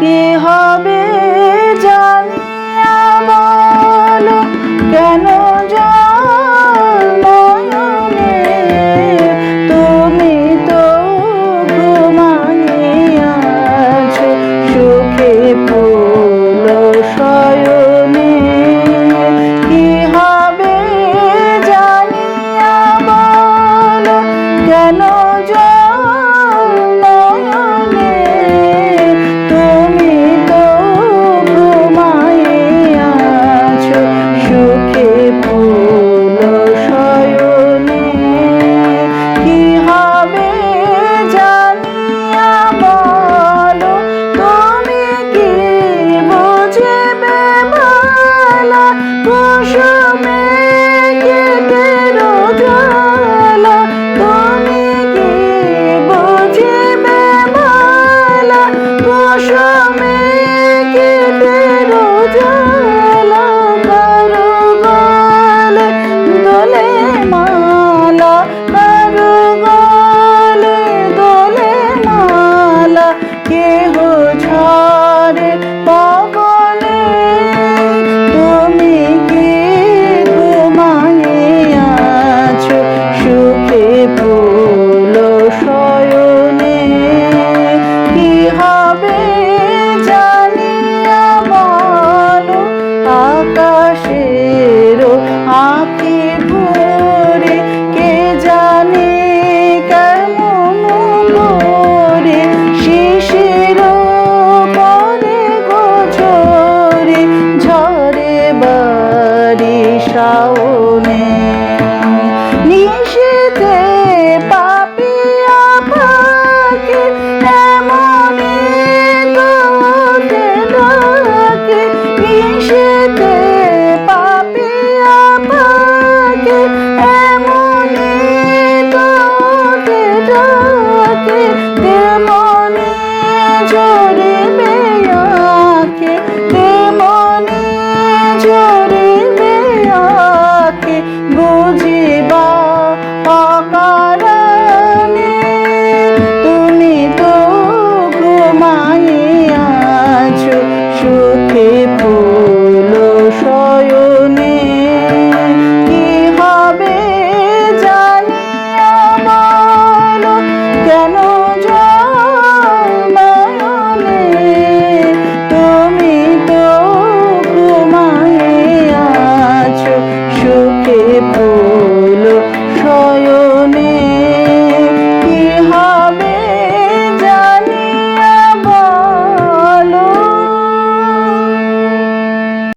কি হবে জানিয়া বলো কেন আঁকে দে মনে ঝরে আঁকে দে মনে ঝরে আঁকে বুঝিবা অকারণে তুমি তো ঘুমাই